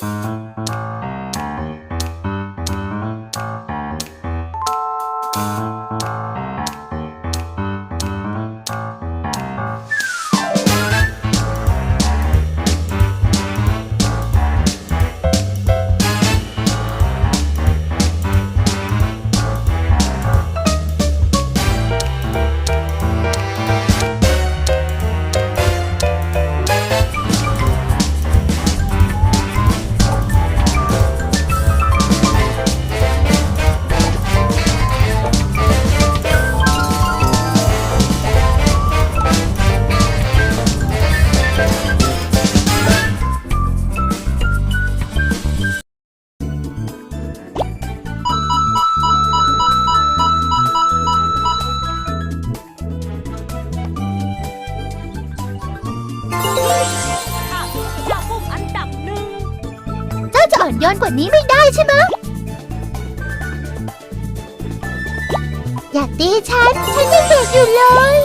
Música จะอ่อนโยนกว่านี้ไม่ได้ใช่ไหมอย่าตีฉัน ฉันยังเด็กอยู่เลย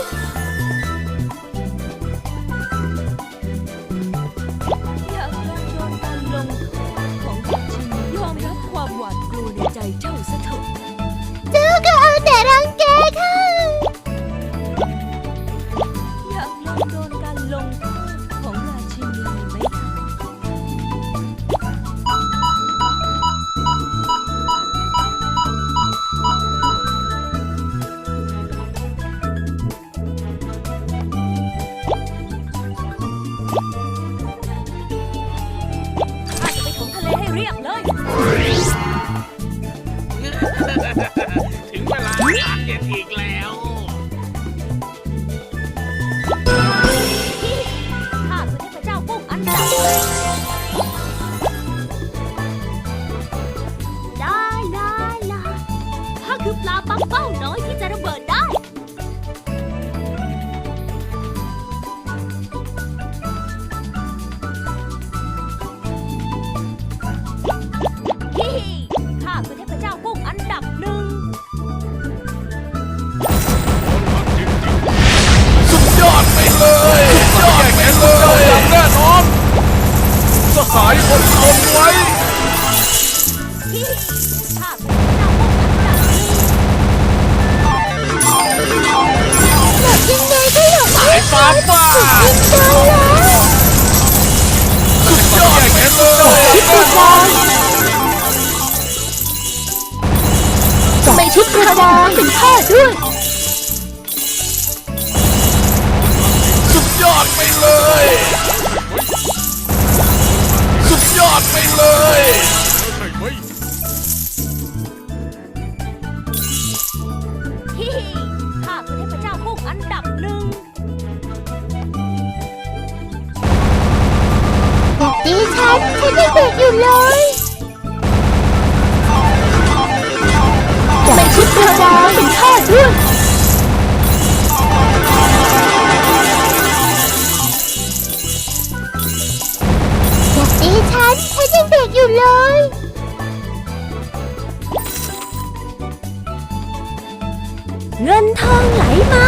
Ha ha ha! สุดยอดไปเลย สุดยอดไปเลยฮิฮิขาคือเทพเจ้าพุ่อันดับหนึ่งดิฉันฉันยังเด็กอยู่เลยไม่คิดเลย ช่วยตีฉัน ฉันยังเด็กอยู่เลย เงินทองไหลมา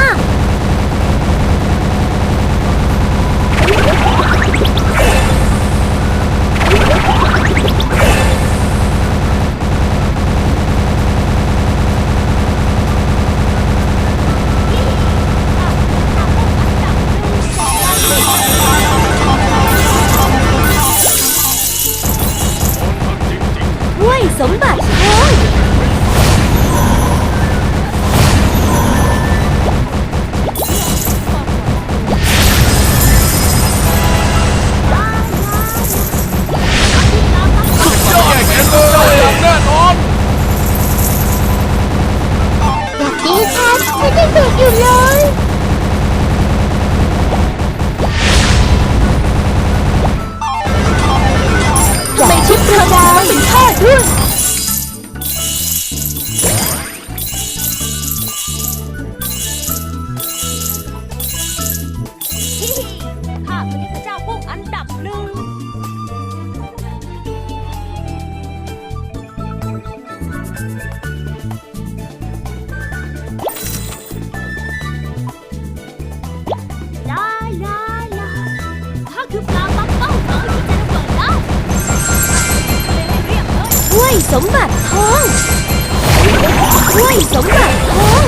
大家很快。 สมบัติทองถ้วยสมบัติทอง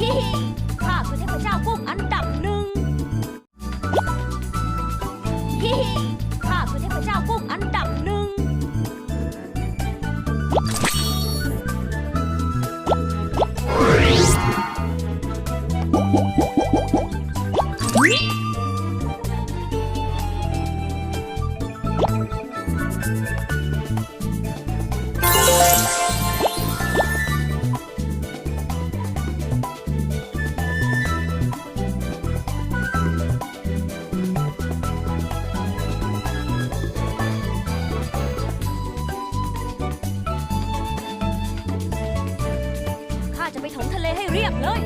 ฮิฮิข้าคือเทพเจ้ากุ้งอันดับหนึ่งฮิฮิข้าคือเทพเจ้ากุ้งอันดับหนึ่ง เลให้เรียบเลย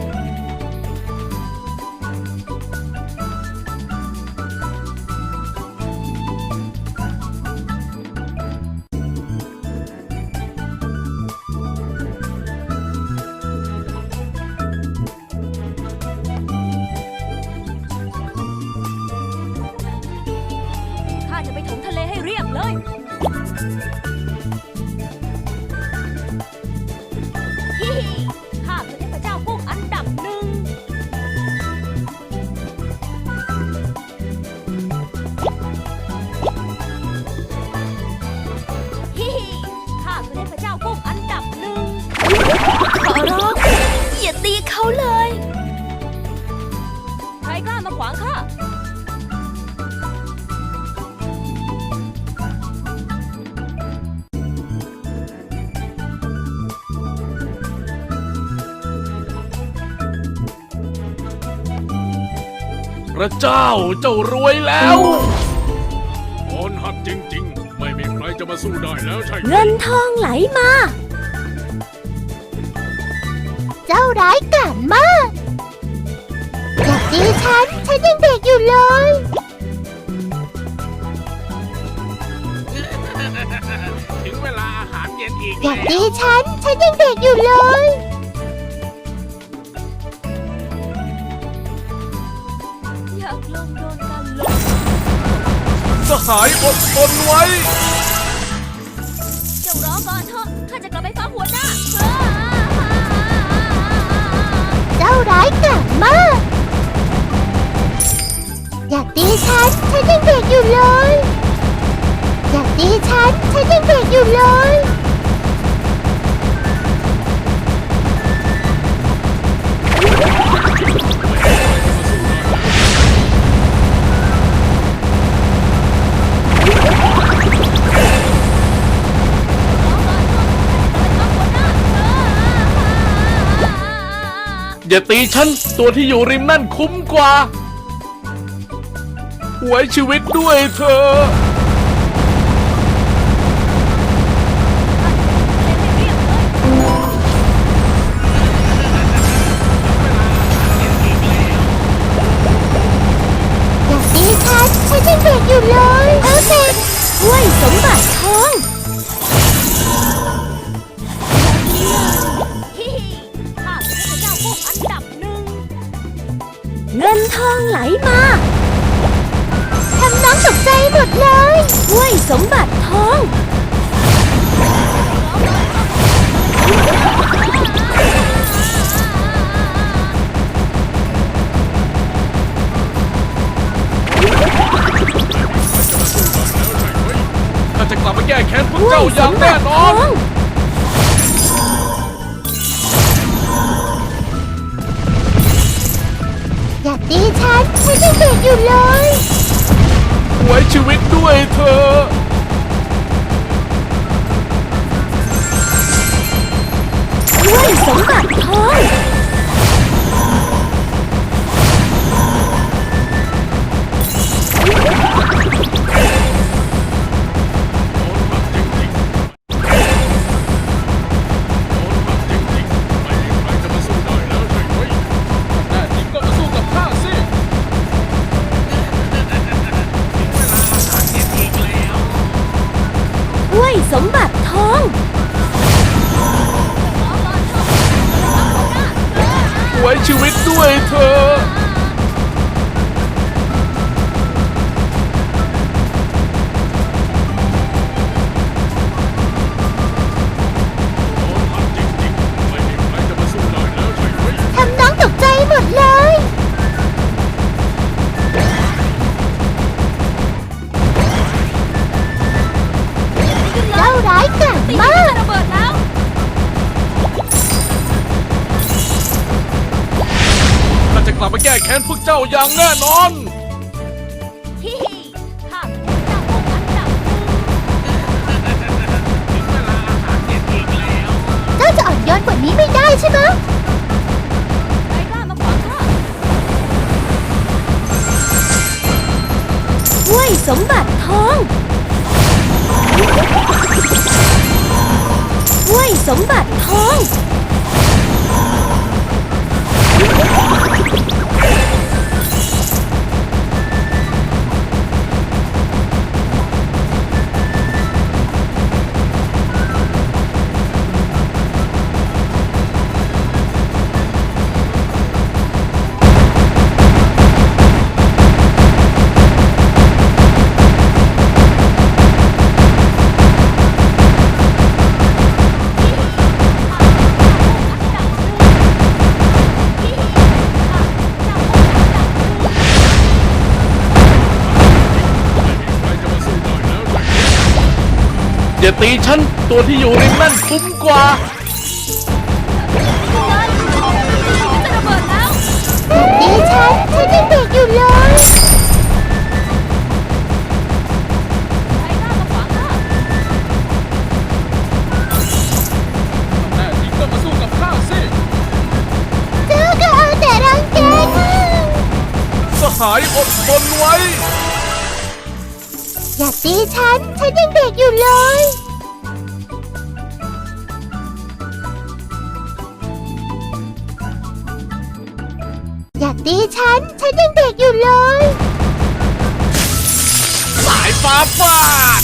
ข้าจะไปถมทะเลให้เรียบเลย ระเจ้าเจ้ารวยแล้วอ่อนหัดจริง ๆ ไม่มีใครจะมาสู้ได้แล้วใช่ไหมเงินทองไหลมา เจ้าร้ายกาจมากอย่าตีฉัน ฉันยังเด็กอยู่เลย ถึงเวลาอาหารเย็นอีกอย่าตีฉัน ฉันยังเด็กอยู่เลย สหายอดทนไว้ เจ้ารอก่อนเถอะข้าจะกลับไปฟ้าหัวหน้าเจ้าร้ายกาจมาก อย่าตีฉัน ฉันยังเด็กอยู่เลย อย่าตีฉัน ฉันยังเด็กอยู่เลย อย่าตีฉัน ตัวที่อยู่ริมนั่นคุ้มกว่า ไว้ชีวิตด้วยเธออย่าตีฉันฉันยังเด็กอยู่เลยเอาสิถ้วยสมบัติทอง องไหลมาทำน้องตกใจหมดเลยถ้วยสมบัติทองข้าจะกลับมาแก้แค้นพวกถ้วเจ้าอสย่างมแน่ตินทอนอย่าตีฉันฉันยังเด็กอยู่เลย ไว้ชีวิตด้วยเธอถ้วยสมบัติทอง ชีวิตด้วยเธอ มาแก้แค้นพวกเจ้าอย่างแน่นอน ฮิฮิข้าคือเจ้าพวกอันดับหนึ่งเจ้าจะอ่อนโยนกว่านี้ไม่ได้ใช่ไหมใครกล้ามาขวางข้า ห้วยสมบัติทองห้วยสมบัติทอง อย่าตีฉัน ตัวที่อยู่ริมนั่นคุ้มกว่า จะระเบิดแล้ว ดีฉันฉันยังเด็กอยู่เลยใครกล้ามาขวางข้า แน่จริงก็มาสู้กับข้าสิ เจ้าก็เอาแต่รังแกข้า สหายอดทนไว้ อย่าตีฉัน ฉันยังเด็กอยู่เลย อย่าตีฉัน ฉันยังเด็กอยู่เลย สายฟ้าฟาด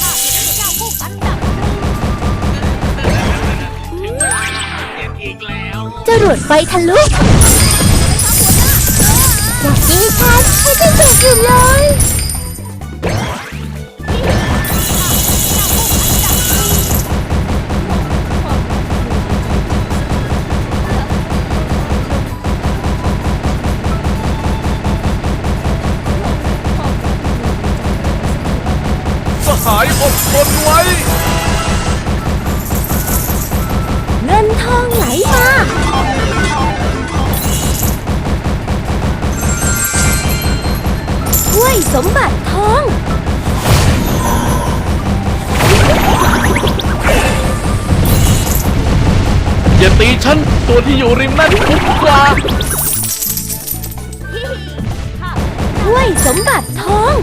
ข้าคือเจ้าพวกอันดับหนึ่งจรวดไฟทะลุอย่าตีฉัน ฉันยังเด็กอยู่เลย อย่าตีฉัน ตัวที่อยู่ริมนั่นคุ้มกว่าห้วยสมบัติทอง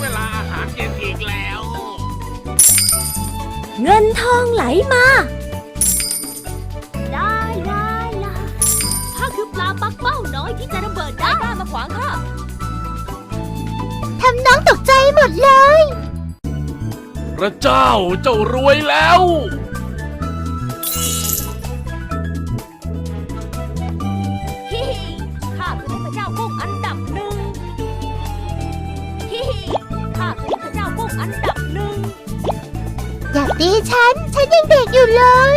เวลาอาหารเย็นอีกแล้ว เงินทองไหลมา ได้ได้ละข้าคือปลาปักเป้าน้อยที่จะระเบิดได้กล้ามาขวางข้าทำน้องตกใจหมดเลย พระเจ้าเจ้ารวยแล้ว ฮิฮิข้าคือเทพเจ้ากุ้งอันดับหนึ่งฮิฮิข้าคือเทพเจ้ากุ้งอันดับหนึ่ง อย่าตีฉัน ฉันยังเด็กอยู่เลย